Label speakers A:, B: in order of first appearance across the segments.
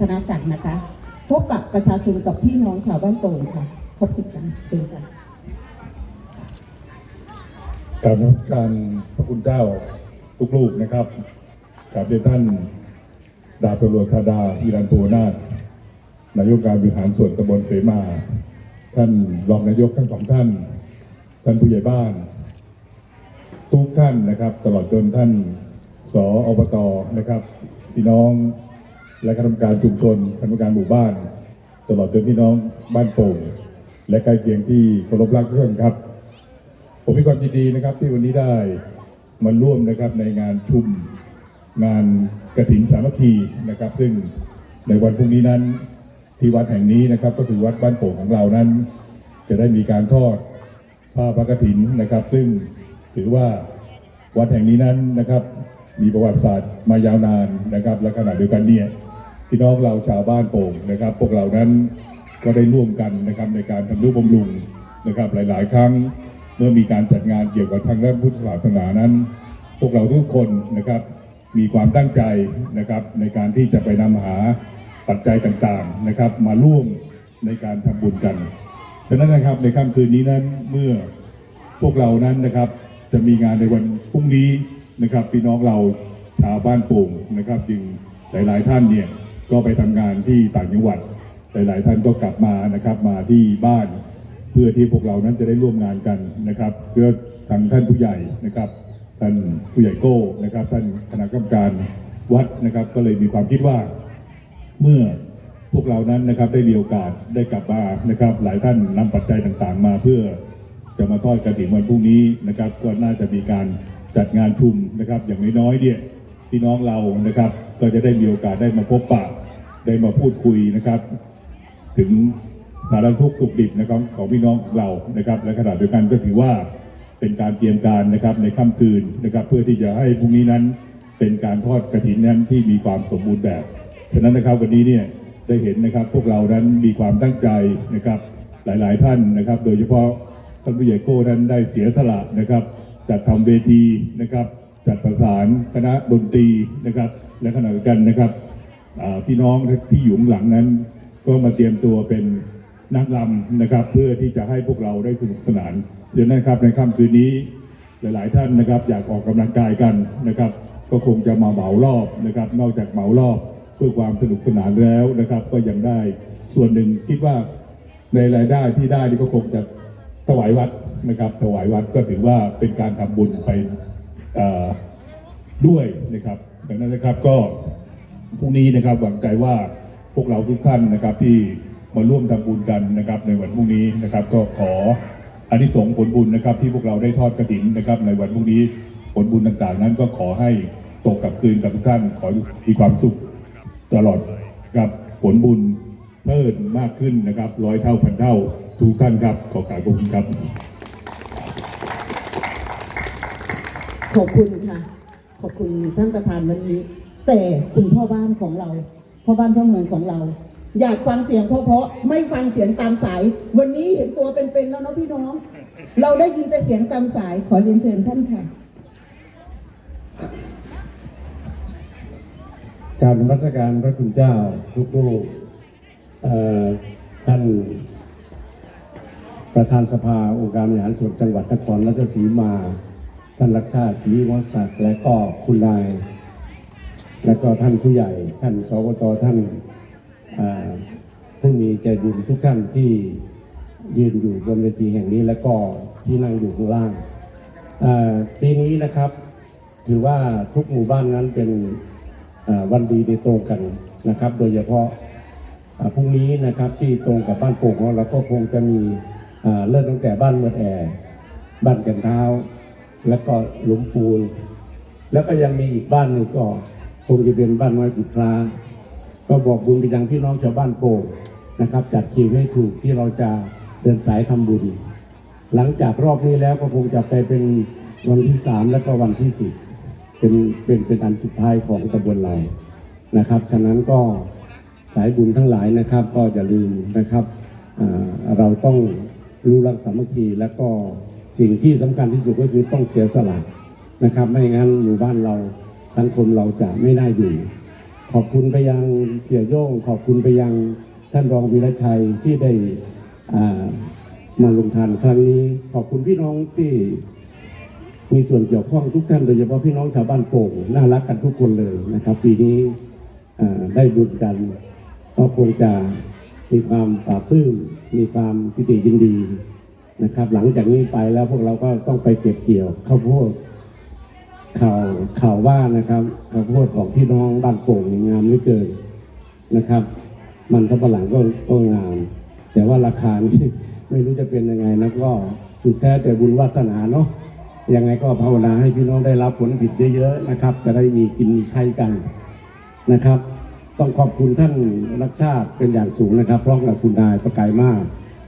A: ธนศักดิ์นะคะ พบกับประชาชนกับพี่น้องชาวบ้านโป่งค่ะขอบคุณค่ะเชิญค่ะ
B: กราบนมัสการพระคุณเจ้าทุกลูกนะครับกราบเรียนท่านดาบตำรวจธาดาอิรันโพนาถนายกการบริหารส่วนตำบลเสมา ท่านรองนายกทั้งสองท่าน ท่านผู้ใหญ่บ้าน ทุกท่านนะครับ ตลอดจนท่านสออบตนะครับ พี่น้อง และคณะกรรมการชุมชนคณะกรรมการหมู่บ้าน ตลอดจนพี่น้องบ้านโป่งและใกล้เคียงที่เคารพรักทุกท่านครับ ผมมีความยินดีนะครับที่วันนี้ได้มาร่วมนะครับในงานชุมงานกระถิ่นสามัคคีนะครับ ซึ่งในวันพรุ่งนี้นั้นที่วัดแห่งนี้นะครับ ก็คือวัดบ้านโป่งของเรานั้น จะได้มีการทอดผ้าพระกฐินนะครับ ซึ่งถือว่าวัดแห่งนี้นั้นนะครับ มีประวัติศาสตร์มายาวนานนะครับ และขณะเดียวกันเนี่ย พี่น้องเราชาวบ้านโป่งนะครับ พวกเรานั้นก็ได้ร่วมกันนะครับในการทำนุบำรุงนะครับ หลาย ๆ ครั้งเมื่อมีการจัดงานเกี่ยวกับทางด้านพุทธศาสนานั้น พวกเราทุกคนนะครับมีความตั้งใจนะครับในการที่จะไปนำหาปัจจัยต่าง ๆ นะครับ มาร่วมในการทำบุญกัน ฉะนั้นนะครับในค่ำคืนนี้นั้นเมื่อพวกเรานั้นนะครับจะมีงานในวันพรุ่งนี้นะครับพี่น้องเราชาวบ้านโป่งนะครับ จึงหลาย ๆ ท่านเนี่ย ก็ไปทำงานที่ต่างจังหวัด หลายๆ ท่านก็กลับมานะครับมาที่บ้าน เพื่อที่พวกเรานั้นจะได้ร่วมงานกันนะครับเพื่อทางท่านผู้ใหญ่นะครับท่านผู้ใหญ่โก้นะครับ ท่านคณะกรรมการวัดนะครับ ก็เลยมีความคิดว่าเมื่อพวกเรานั้นนะครับได้มีโอกาสได้กลับมานะครับ หลายท่านนำปัจจัยต่างๆ มาเพื่อจะมาทอดกระถิ่นวันพรุ่งนี้นะครับ ก็น่าจะมีการจัดงานชุมนะครับ อย่างน้อยๆเนี่ยพี่น้องเรานะครับ ก็จะได้มีโอกาสได้มาพบปะได้มาพูดคุยนะครับ ถึงสารทุกข์สุขดิบนะครับของพี่น้องเรานะครับ และขณะเดียวกันก็ถือว่าเป็นการเตรียมการนะครับในค่ำคืนนะครับ เพื่อที่จะให้พรุ่งนี้นั้นเป็นการทอดกระถินนั้นที่มีความสมบูรณ์แบบฉะนั้นนะครับวันนี้เนี่ยได้เห็นนะครับ พวกเรานั้นมีความตั้งใจนะครับ หลายๆท่านนะครับ โดยเฉพาะท่านผู้ใหญ่โก้นั้นได้เสียสละนะครับจัดทำเวทีนะครับ จัดประสานคณะดนตรีนะครับ และขณะเดียวกันนะครับพี่น้องที่อยู่ข้างหลังนั้น ก็มาเตรียมตัวเป็นนักลำนะครับ เพื่อที่จะให้พวกเราได้สนุกสนานเดี๋ยวนะครับในค่ำคืนนี้หลาย ๆ ท่านนะครับ อยากออกกำลังกายกันนะครับ ก็คงจะมาเหมารอบนะครับ นอกจากเหมารอบเพื่อความสนุกสนานแล้วนะครับ ก็ยังได้ส่วนหนึ่งคิดว่าในรายได้ที่ได้นี่ก็คงจะถวายวัดนะครับถวายวัดก็ถือว่าเป็นการทำบุญไป ด้วยนะครับดังนั้นนะครับก็พรุ่งนี้นะครับหวังใจว่าพวกเราทุกท่านนะครับที่มาร่วมทำบุญกันนะครับในวันพรุ่งนี้นะครับ ก็ขออานิสงส์ผลบุญนะครับ ที่พวกเราได้ทอดกระถินนะครับ ในวันพรุ่งนี้ผลบุญต่างๆ นั้นก็ขอให้ตกกลับคืนกับทุกท่านขอมีความสุขตลอดกับผลบุญเพิ่มมากขึ้นนะครับร้อยเท่าพันเท่าทุกท่านครับขอกราบขอบคุณครับ
A: ขอบคุณค่ะ ขอบคุณท่านประธานวันนี้ แต่คุณพ่อบ้านของเราพ่อบ้านพ่อเมืองของเรา อยากฟังเสียงเพราะๆไม่ฟังเสียงตามสาย วันนี้เห็นตัวเป็นๆแล้วเนาะพี่น้อง เราได้ยินแต่เสียงตามสายขอเรียนเชิญท่านค่ะ
C: กรารนมัสการพระคุณเจ้าทุกลูกเอ่อท่านประธานสภาองค์การบริหารส่วนจังหวัดนครราชสีมา ท่านรักชาติวิวัฒศักดิ์และก็คุณนาย และก็ท่านผู้ใหญ่ ท่านสวตท่านผู้มีใจบุญทุกท่านที่ยืนอยู่บนเวทีแห่งนี้และก็ที่นั่งอยู่ข้างล่างปีนี้นะครับถือว่าทุกหมู่บ้านนั้นเป็นวันดีในตรงกันนะครับ โดยเฉพาะพรุ่งนี้นะครับที่ตรงกับบ้านโป่งเราก็คงจะมีเริ่มตั้งแต่บ้านเมือดแอร์บ้านกันเท้า แล้วก็หลุมปูน แล้วก็ยังมีอีกบ้านหนึ่งก็คงจะเป็นบ้านน้อยกุตราก็บอกบุญไปยังพี่น้องชาวบ้านโป่งนะครับ จัดคิวให้ถูกที่เราจะเดินสายทำบุญ หลังจากรอบนี้แล้วก็คงจะไปเป็นวันที่สามแล้วก็วันที่สิบเป็นเป็นเป็นอันสุดท้ายของตำบลเรานะครับ ฉะนั้นก็สายบุญทั้งหลายนะครับ ก็อย่าลืมนะครับเราต้องรู้รักสามัคคีแล้วก็ สิ่งที่สำคัญที่สุดก็คือต้องเสียสละนะครับ ไม่งั้นหมู่บ้านเราสังคมเราจะไม่น่าอยู่ ขอบคุณไปยังเสียโย่งขอบคุณไปยังท่านรองวีรชัยที่ได้มาลงทานครั้งนี้ ขอบคุณพี่น้องที่มีส่วนเกี่ยวข้องทุกท่านโดยเฉพาะพี่น้องชาวบ้านโป่งน่ารักกันทุกคนเลยนะครับ ปีนี้ได้บุญกัน ก็คงจะมีความปลาบปลื้มมีความปิติยินดี นะครับ หลังจากนี้ไปแล้วพวกเราก็ต้องไปเก็บเกี่ยวข้าวโพดข่าวข่าวว่านะครับข้าวโพดของพี่น้องบ้านโป่งนี่งามเหลือเกินนะครับ มันสำปะหลังก็ก็งาม แต่ว่าราคานี่ไม่รู้จะเป็นยังไงนะก็สุดแท้แต่บุญวาสนาเนาะยังไงก็ภาวนาให้พี่น้องได้รับผลผลิตเยอะๆนะครับ จะได้มีกินมีใช้กันนะครับ ต้องขอบคุณท่านรักชาติเป็นอย่างสูงนะครับพร้อมกับคุณนายประกายมาก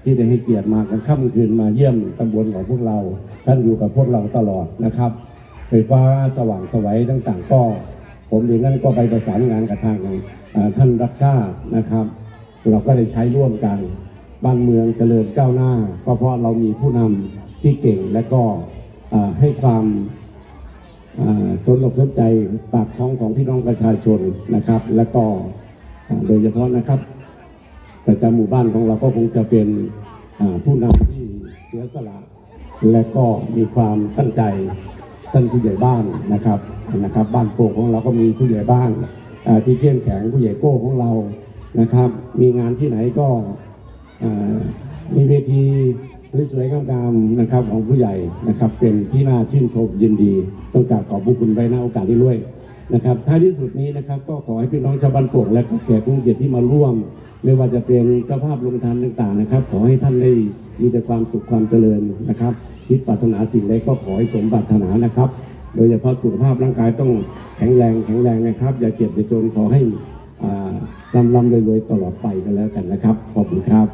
C: ที่ได้ให้เกียรติมากันค่ำคืนมาเยี่ยมตำบลของพวกเรา ท่านอยู่กับพวกเราตลอดนะครับไฟฟ้าสว่างสวัยต่างๆ ก็ ผมเองนั้นก็ไปประสานงานกับทางท่านรักชาตินะครับ เราก็ได้ใช้ร่วมกัน บ้านเมืองเจริญก้าวหน้า ก็เพราะเรามีผู้นำที่เก่งและก็ให้ความสนอกสนใจปากท้องของพี่น้องประชาชนนะครับ และก็โดยเฉพาะนะครับ ประจำหมู่บ้านของเราก็คงจะเป็นผู้นำที่เสียสละ และก็มีความตั้งใจท่านผู้ใหญ่บ้านนะครับนะครับ บ้านโป่งของเราก็มีผู้ใหญ่บ้านที่เข้มแข็งผู้ใหญ่โก้ของเรานะครับ มีงานที่ไหนก็มีเวทีสวยๆงามๆนะครับของผู้ใหญ่นะครับ เป็นที่น่าชื่นชมยินดี ต้องกราบขอบพระคุณไว้ณโอกาสนี้ด้วยนะครับท้ายที่สุดนี้นะครับ ก็ขอให้พี่น้องชาวบ้านโป่งและแขกผู้เกียรติที่มาร่วม ไม่ว่าจะเป็นเจ้าภาพลงทานต่างๆนะครับ ขอให้ท่านได้มีแต่ความสุขความเจริญนะครับคิดปรารถนาสิ่งใดก็ขอให้สมปรารถนานะครับ โดยเฉพาะสุขภาพร่างกายต้องแข็งแรงแข็งแรงนะครับ อย่าเจ็บอย่าจนขอให้อ่าลำลำรวยๆตลอดไปกันแล้วกันนะครับ ขอบคุณครับ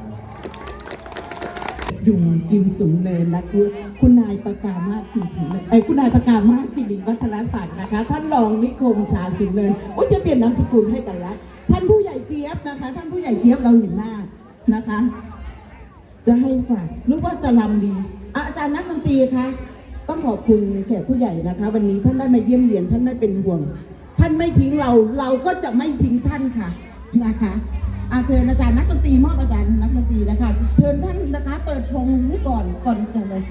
A: ยุงกินสูงเนินนะคุณคุณนายประกามาศกินสูงเนินไอ้ยคุณนายประกามาศกิริวัฒนศักดิ์นะคะท่านรองนิคมชาสูงเนินโอ้จะเปลี่ยนนามสกุลให้กันละท่าน ผู้ใหญ่เจี๊ยบนะคะ ท่านผู้ใหญ่เจี๊ยบเราเห็นหน้านะคะ จะให้ฝากรือว่าจะลำดีอะอาจารย์นักดนตรีคะต้องขอบคุณแขกผู้ใหญ่นะคะ วันนี้ท่านได้มาเยี่ยมเยียนท่านได้เป็นห่วง ท่านไม่ทิ้งเราเราก็จะไม่ทิ้งท่านค่ะนะคะอาเชิญอาจารย์นักดนตรีมอบอาจารย์นักดนตรีนะคะเชิญท่านนะคะ เปิดพงให้ก่อนก่อนจะเลย